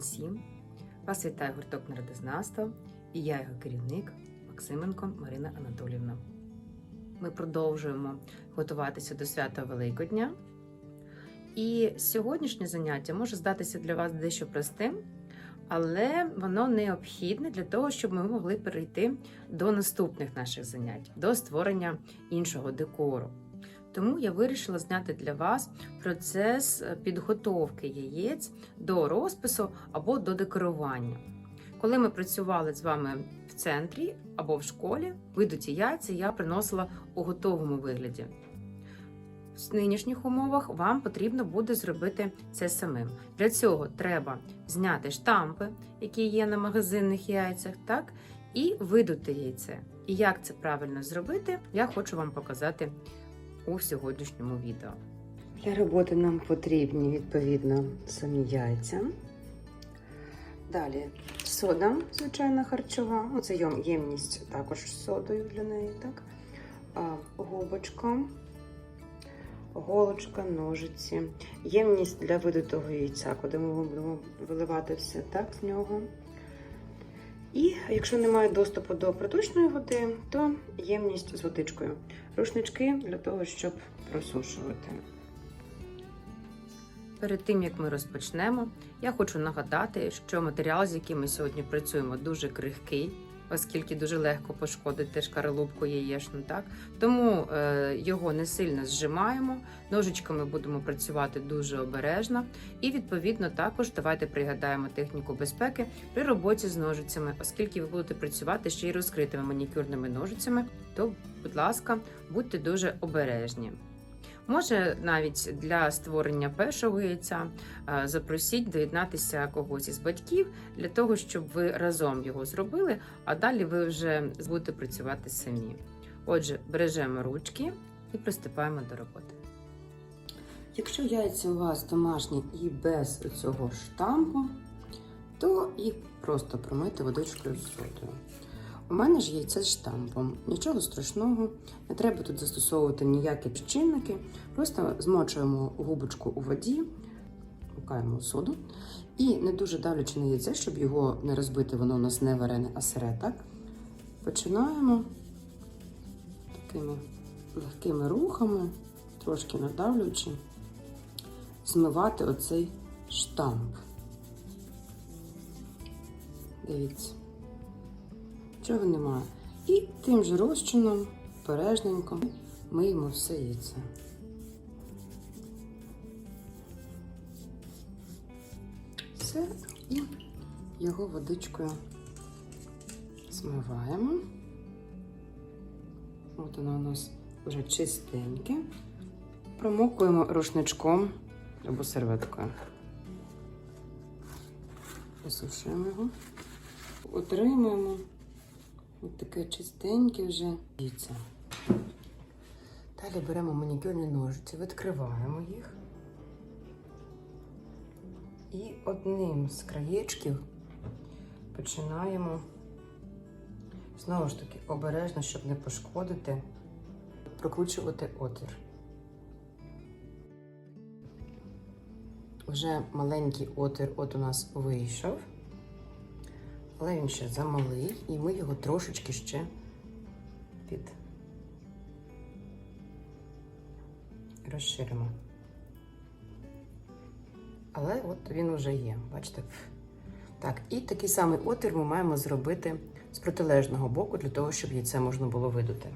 млинці. Вас вітає гурток народознавства і я його керівник Максименко Марина Анатолівна. Ми продовжуємо готуватися до свята Великодня. І сьогоднішнє заняття може здатися для вас дещо простим, але воно необхідне для того, щоб ми могли перейти до наступних наших занять, до створення іншого декору. Тому я вирішила зняти для вас процес підготовки яєць до розпису або до декорування. Коли ми працювали з вами в центрі або в школі, видуті яйця я приносила у готовому вигляді. В нинішніх умовах вам потрібно буде зробити це самим. Для цього треба зняти штампи, які є на магазинних яйцях, так, і видути яйце. І як це правильно зробити, я хочу вам показати у сьогоднішньому відео. Для роботи нам потрібні відповідно самі яйця. Далі сода, звичайна харчова. Оце ємність також з содою для неї. так? Губочка, голочка, ножиці. Ємність для видутого яйця, куди ми будемо виливати все так з нього. І якщо немає доступу до проточної води, то ємність з водичкою. Рушнички для того, щоб просушувати. Перед тим як ми розпочнемо, я хочу нагадати, що матеріал, з яким ми сьогодні працюємо, дуже крихкий, оскільки дуже легко пошкодити шкаралупку яєчну. Так тому е, його не сильно зжимаємо. Ножичками будемо працювати дуже обережно, і відповідно також давайте пригадаємо техніку безпеки при роботі з ножицями, оскільки ви будете працювати ще й розкритими манікюрними ножицями, то, будь ласка, будьте дуже обережні. Може, навіть для створення першого яйця е, запросіть доєднатися когось із батьків для того, щоб ви разом його зробили, а далі ви вже будете працювати самі. Отже, бережемо ручки і приступаємо до роботи. Якщо яйця у вас домашні і без цього штампу, то їх просто промити водичкою з содою. У мене ж яйце з штампом. Нічого страшного, не треба тут застосовувати ніякі чинники. Просто змочуємо губочку у воді, пукаємо соду і не дуже давлячи на яйце, щоб його не розбити, воно у нас не варене, а сире, так? Починаємо такими легкими рухами, трошки надавлюючи, змивати оцей штамп. Дивіться. Чого немає. І тим же розчином бережненько миємо все яйце. Все, і його водичкою змиваємо. От воно у нас вже чистеньке. Промокуємо рушничком або серветкою. Посушуємо його, отримуємо. Ось таке чистеньке вже яйце. Далі беремо манікюрні ножиці, відкриваємо їх. І одним з краєчків починаємо знову ж таки обережно, щоб не пошкодити, прокручувати отвір. Вже маленький отвір от у нас вийшов. Але він ще замалий, і ми його трошечки ще під розширимо. Але от він вже є, бачите? Так, і такий самий отвір ми маємо зробити з протилежного боку, для того, щоб яйце можна було видути.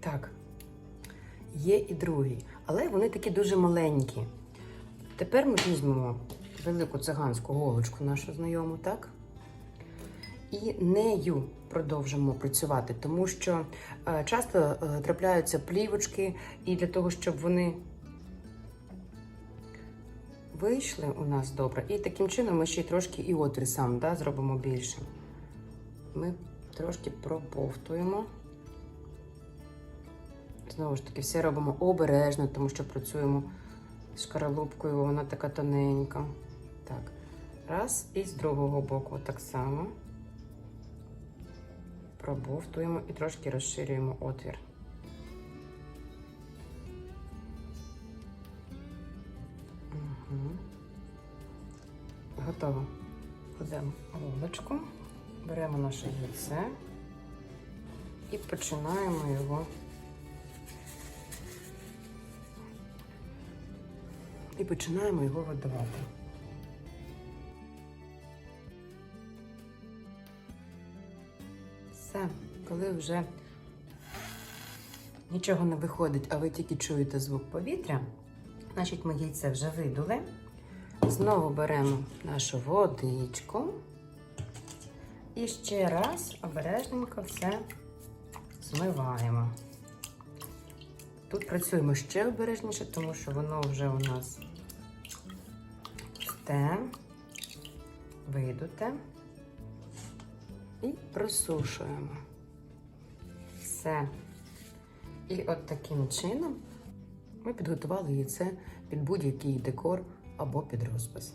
Так, Є і другий, але вони такі дуже маленькі. Тепер ми візьмемо велику циганську голочку нашу знайому, так? І нею продовжимо працювати, тому що е, часто е, трапляються плівочки, і для того, щоб вони вийшли у нас добре, і таким чином ми ще й трошки і отвір сам да, зробимо більше. Ми трошки проповтуємо. Знову ж таки, все робимо обережно, тому що працюємо з каралупкою, вона така тоненька. Так, раз, і з другого боку так само пробовтуємо і трошки розширюємо отвір. Угу. Готово. Кладемо вулочку, беремо наше яйце і починаємо його. І починаємо його видавати. Все, коли вже нічого не виходить, а ви тільки чуєте звук повітря, значить ми яйце вже видули. Знову беремо нашу водичку і ще раз обережненько все змиваємо. Тут працюємо ще обережніше, тому що воно вже у нас те, видуте і просушуємо. Все. І от таким чином ми підготували яйце під будь-який декор або під розпис.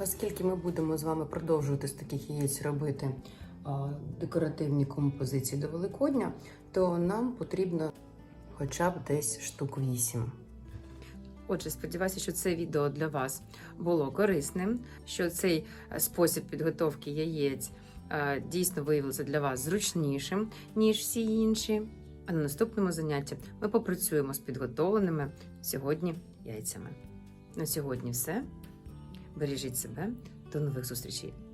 Оскільки ми будемо з вами продовжувати з таких яєць робити декоративні композиції до Великодня, то нам потрібно хоча б десь штук 8. Отже, сподіваюся, що це відео для вас було корисним, що цей е, спосіб підготовки яєць е, дійсно виявився для вас зручнішим, ніж всі інші. А на наступному занятті ми попрацюємо з підготовленими сьогодні яйцями. На сьогодні все. Бережіть себе. До нових зустрічей!